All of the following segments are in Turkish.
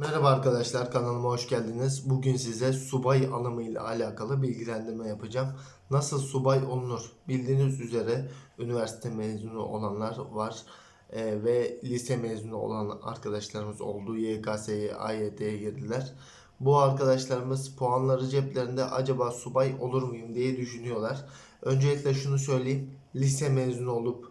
Merhaba arkadaşlar kanalıma hoş geldiniz. Bugün size subay alımı ile alakalı bilgilendirme yapacağım. Nasıl subay olunur? Bildiğiniz üzere üniversite mezunu olanlar var Ee, ve lise mezunu olan arkadaşlarımız oldu. YKS'ye, AYT'ye girdiler. Bu arkadaşlarımız puanları ceplerinde acaba subay olur muyum diye düşünüyorlar. Öncelikle şunu söyleyeyim. Lise mezunu olup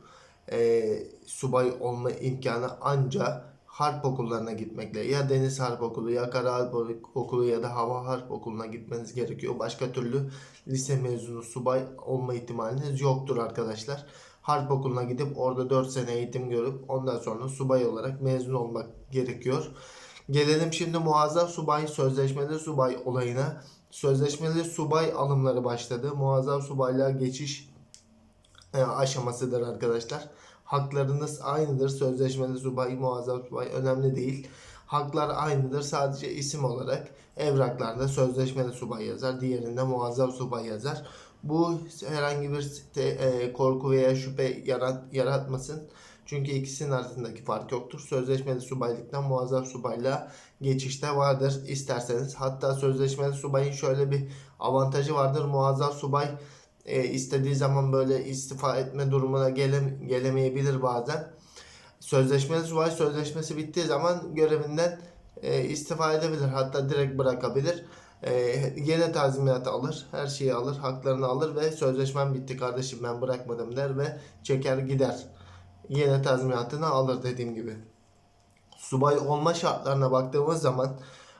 e, subay olma imkanı ancak harp okullarına gitmekle ya Deniz Harp Okulu ya Kara Harp Okulu ya da Hava Harp Okulu'na gitmeniz gerekiyor. Başka türlü lise mezunu subay olma ihtimaliniz yoktur arkadaşlar. Harp Okulu'na gidip orada 4 sene eğitim görüp ondan sonra subay olarak mezun olmak gerekiyor. Gelelim şimdi muazzam subay sözleşmeli subay olayına. Sözleşmeli subay alımları başladı. Muazzam subaylığa geçiş e, aşamasıdır arkadaşlar. Haklarınız aynıdır. Sözleşmeli subay, muazzam subay önemli değil. Haklar aynıdır. Sadece isim olarak evraklarda sözleşmeli subay yazar. Diğerinde muazzam subay yazar. Bu herhangi bir te- e, korku veya şüphe yarat, yaratmasın. Çünkü ikisinin arasındaki fark yoktur. Sözleşmeli subaylıktan muazzam subaylığa geçişte vardır isterseniz. Hatta sözleşmeli subayın şöyle bir avantajı vardır. Muazzam subay e, istediği zaman böyle istifa etme durumuna gele, gelemeyebilir bazen. Sözleşmeli subay sözleşmesi bittiği zaman görevinden e, istifa edebilir. Hatta direkt bırakabilir. E, yine tazminat alır. Her şeyi alır. Haklarını alır ve sözleşmem bitti kardeşim ben bırakmadım der ve çeker gider. Yine tazminatını alır dediğim gibi. Subay olma şartlarına baktığımız zaman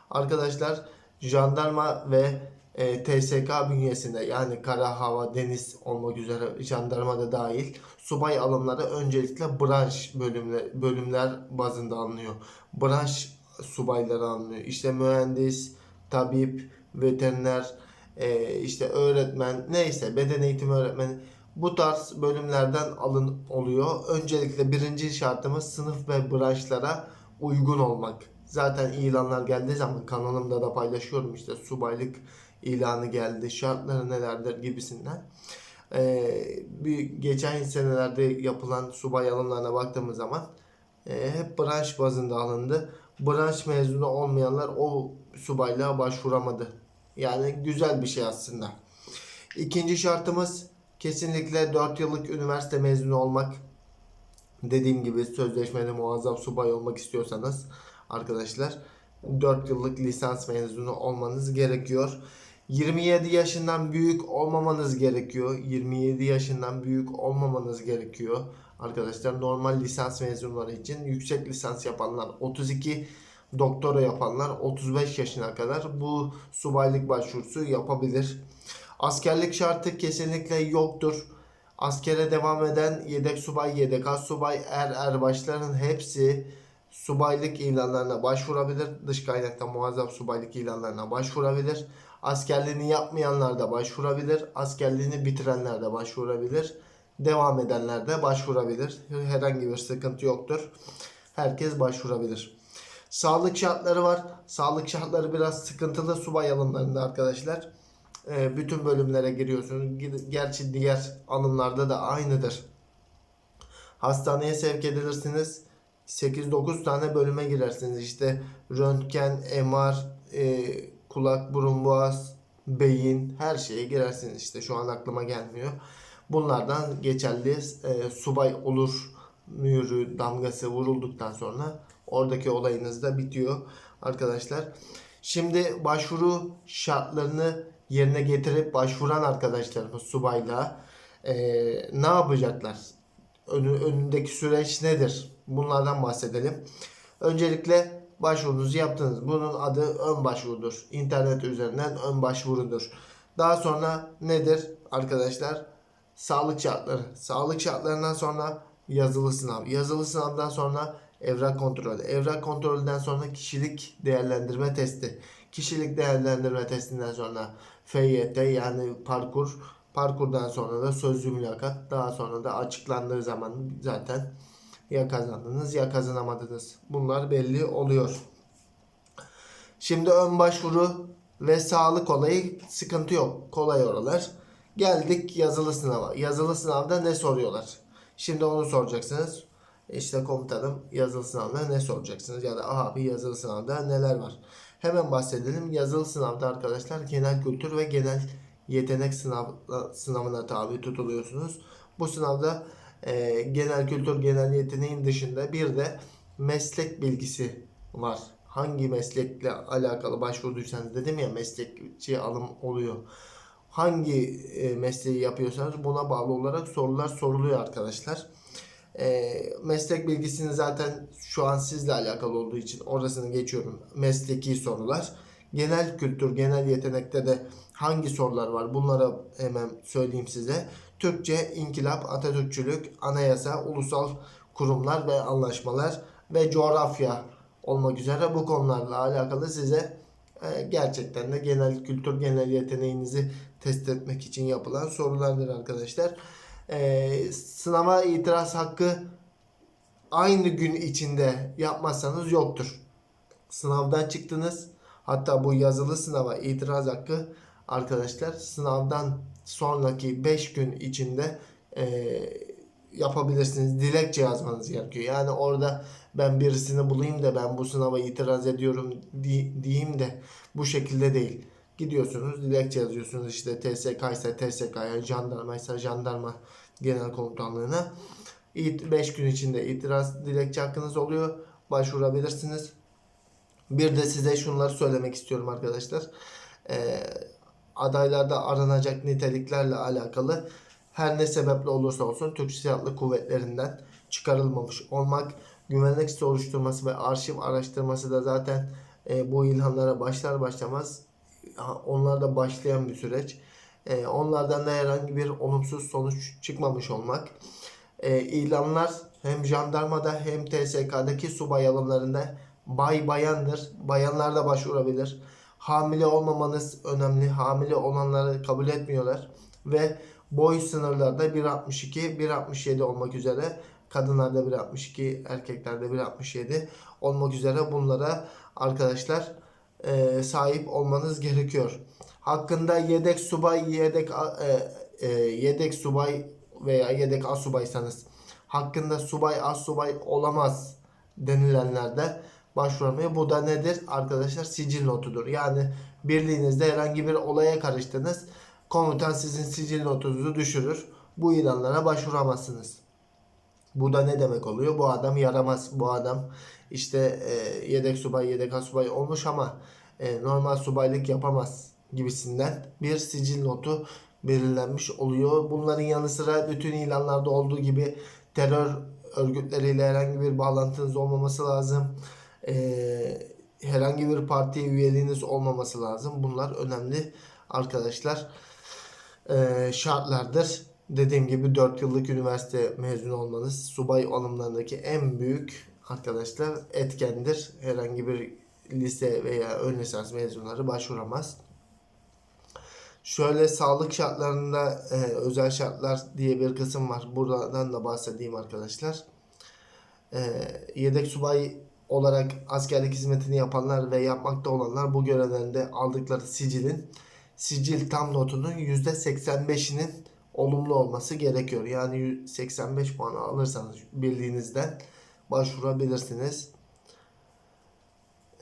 arkadaşlar jandarma ve e, TSK bünyesinde yani kara, hava, deniz olmak üzere jandarma da dahil subay alımları öncelikle branş bölümler, bölümler bazında alınıyor. Branş subayları alınıyor. İşte mühendis, tabip, veteriner, e, işte öğretmen neyse beden eğitimi öğretmeni bu tarz bölümlerden alın oluyor. Öncelikle birinci şartımız sınıf ve branşlara uygun olmak. Zaten ilanlar geldiği zaman kanalımda da paylaşıyorum işte subaylık ilanı geldi, şartları nelerdir gibisinden. Ee, bir geçen senelerde yapılan subay alımlarına baktığımız zaman e, hep branş bazında alındı. Branş mezunu olmayanlar o subaylığa başvuramadı. Yani güzel bir şey aslında. İkinci şartımız kesinlikle 4 yıllık üniversite mezunu olmak. Dediğim gibi sözleşmeli muazzam subay olmak istiyorsanız arkadaşlar 4 yıllık lisans mezunu olmanız gerekiyor. 27 yaşından büyük olmamanız gerekiyor. 27 yaşından büyük olmamanız gerekiyor. Arkadaşlar normal lisans mezunları için yüksek lisans yapanlar 32 doktora yapanlar 35 yaşına kadar bu subaylık başvurusu yapabilir. Askerlik şartı kesinlikle yoktur. Askere devam eden yedek subay, yedek as subay, er erbaşların hepsi subaylık ilanlarına başvurabilir. Dış kaynakta muazzam subaylık ilanlarına başvurabilir. Askerliğini yapmayanlar da başvurabilir. Askerliğini bitirenler de başvurabilir. Devam edenler de başvurabilir. Herhangi bir sıkıntı yoktur. Herkes başvurabilir. Sağlık şartları var. Sağlık şartları biraz sıkıntılı subay alımlarında arkadaşlar. Ee, bütün bölümlere giriyorsunuz. Gerçi diğer alımlarda da aynıdır. Hastaneye sevk edilirsiniz. 8-9 tane bölüme girersiniz. İşte röntgen, MR, e, kulak, burun, boğaz, beyin her şeye girersiniz. İşte şu an aklıma gelmiyor. Bunlardan geçerli e, subay olur mührü damgası vurulduktan sonra oradaki olayınız da bitiyor arkadaşlar. Şimdi başvuru şartlarını yerine getirip başvuran arkadaşlarımız subayla e, ne yapacaklar? Önü, önündeki süreç nedir? Bunlardan bahsedelim. Öncelikle başvurunuzu yaptınız. Bunun adı ön başvurudur. İnternet üzerinden ön başvurudur. Daha sonra nedir arkadaşlar? Sağlık şartları. Sağlık şartlarından sonra yazılı sınav. Yazılı sınavdan sonra evrak kontrolü. Evrak kontrolünden sonra kişilik değerlendirme testi. Kişilik değerlendirme testinden sonra FYT yani parkur. Parkurdan sonra da sözlü mülakat. Daha sonra da açıklandığı zaman zaten ya kazandınız ya kazanamadınız. Bunlar belli oluyor. Şimdi ön başvuru ve sağlık olayı sıkıntı yok. Kolay oralar. Geldik yazılı sınava. Yazılı sınavda ne soruyorlar? Şimdi onu soracaksınız. İşte komutanım yazılı sınavda ne soracaksınız ya da abi yazılı sınavda neler var? Hemen bahsedelim. Yazılı sınavda arkadaşlar genel kültür ve genel yetenek sınav, sınavına tabi tutuluyorsunuz. Bu sınavda e, genel kültür, genel yeteneğin dışında bir de meslek bilgisi var. Hangi meslekle alakalı başvurduysanız dedim ya meslekçi alım oluyor. Hangi e, mesleği yapıyorsanız buna bağlı olarak sorular soruluyor arkadaşlar. E, meslek bilgisini zaten şu an sizle alakalı olduğu için orasını geçiyorum. Mesleki sorular. Genel kültür, genel yetenekte de hangi sorular var? Bunlara hemen söyleyeyim size. Türkçe, inkılap, Atatürkçülük, anayasa, ulusal kurumlar ve anlaşmalar ve coğrafya olmak üzere bu konularla alakalı size e, gerçekten de genel kültür, genel yeteneğinizi test etmek için yapılan sorulardır arkadaşlar. E, sınava itiraz hakkı aynı gün içinde yapmazsanız yoktur. Sınavdan çıktınız. Hatta bu yazılı sınava itiraz hakkı arkadaşlar sınavdan sonraki 5 gün içinde e, yapabilirsiniz. Dilekçe yazmanız gerekiyor. Yani orada ben birisini bulayım da ben bu sınava itiraz ediyorum di- diyeyim de bu şekilde değil. Gidiyorsunuz dilekçe yazıyorsunuz işte TSK ise TSK'ya, jandarma ise jandarma genel komutanlığına. 5 gün içinde itiraz dilekçe hakkınız oluyor. Başvurabilirsiniz. Bir de size şunları söylemek istiyorum arkadaşlar. Ee, adaylarda aranacak niteliklerle alakalı her ne sebeple olursa olsun Türk Silahlı Kuvvetlerinden çıkarılmamış olmak, güvenlik soruşturması ve arşiv araştırması da zaten e, bu ilanlara başlar başlamaz ha, onlarda başlayan bir süreç. E, onlardan da herhangi bir olumsuz sonuç çıkmamış olmak. E, ilanlar hem jandarmada hem TSK'daki subay alımlarında bay bayandır. Bayanlar da başvurabilir. Hamile olmamanız önemli. Hamile olanları kabul etmiyorlar. Ve boy sınırlarda 1.62, 1.67 olmak üzere kadınlarda 1.62, erkeklerde 1.67 olmak üzere bunlara arkadaşlar e, sahip olmanız gerekiyor. Hakkında yedek subay, yedek e, e, yedek subay veya yedek asubaysanız hakkında subay, assubay olamaz denilenlerde başvurmaya. Bu da nedir? Arkadaşlar sicil notudur. Yani birliğinizde herhangi bir olaya karıştınız. Komutan sizin sicil notunuzu düşürür. Bu ilanlara başvuramazsınız. Bu da ne demek oluyor? Bu adam yaramaz. Bu adam işte e, yedek subay, yedek asubay olmuş ama e, normal subaylık yapamaz gibisinden bir sicil notu belirlenmiş oluyor. Bunların yanı sıra bütün ilanlarda olduğu gibi terör örgütleriyle herhangi bir bağlantınız olmaması lazım. E, herhangi bir partiye üyeliğiniz olmaması lazım. Bunlar önemli arkadaşlar e, şartlardır. Dediğim gibi 4 yıllık üniversite mezunu olmanız subay alımlarındaki en büyük arkadaşlar etkendir. Herhangi bir lise veya ön lisans mezunları başvuramaz. Şöyle sağlık şartlarında e, özel şartlar diye bir kısım var. Buradan da bahsedeyim arkadaşlar. E, yedek subay olarak askerlik hizmetini yapanlar ve yapmakta olanlar bu görevlerinde aldıkları sicilin sicil tam notunun %85'inin olumlu olması gerekiyor. Yani 85 puan alırsanız birliğinizden başvurabilirsiniz.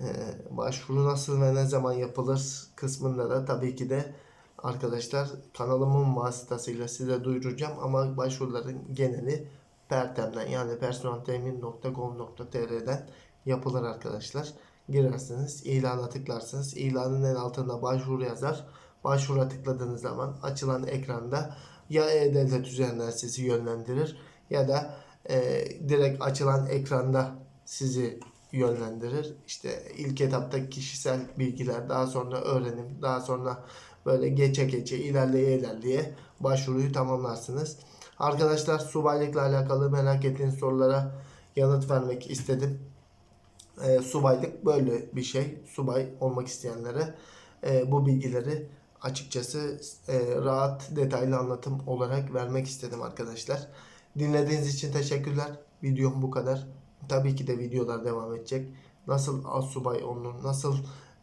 Ee, başvuru nasıl ve ne zaman yapılır kısmında da tabii ki de arkadaşlar kanalımın vasıtasıyla size duyuracağım ama başvuruların geneli Pertem'den yani personeltemin.com.tr'den yapılır arkadaşlar. Girersiniz, ilana tıklarsınız. İlanın en altında başvuru yazar. Başvura tıkladığınız zaman açılan ekranda ya E-Devlet üzerinden sizi yönlendirir ya da e, direkt açılan ekranda sizi yönlendirir. İşte ilk etapta kişisel bilgiler, daha sonra öğrenim, daha sonra böyle geçe geçe ilerleye ilerleye başvuruyu tamamlarsınız. Arkadaşlar subaylıkla alakalı merak ettiğiniz sorulara yanıt vermek istedim. E, subaylık böyle bir şey. Subay olmak isteyenlere e, bu bilgileri açıkçası e, rahat detaylı anlatım olarak vermek istedim arkadaşlar. Dinlediğiniz için teşekkürler. Videom bu kadar. Tabii ki de videolar devam edecek. Nasıl subay olunur, nasıl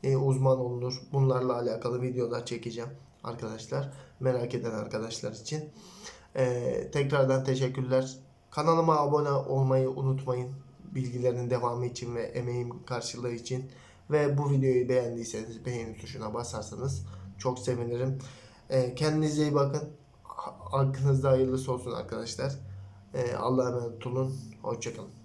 e, uzman olunur bunlarla alakalı videolar çekeceğim arkadaşlar. Merak eden arkadaşlar için. E, tekrardan teşekkürler. Kanalıma abone olmayı unutmayın. Bilgilerin devamı için ve emeğim karşılığı için. Ve bu videoyu beğendiyseniz beğeni tuşuna basarsanız çok sevinirim. Ee, kendinize iyi bakın. Ha- Hakkınızda hayırlısı olsun arkadaşlar. Ee, Allah'a emanet olun. Hoşçakalın.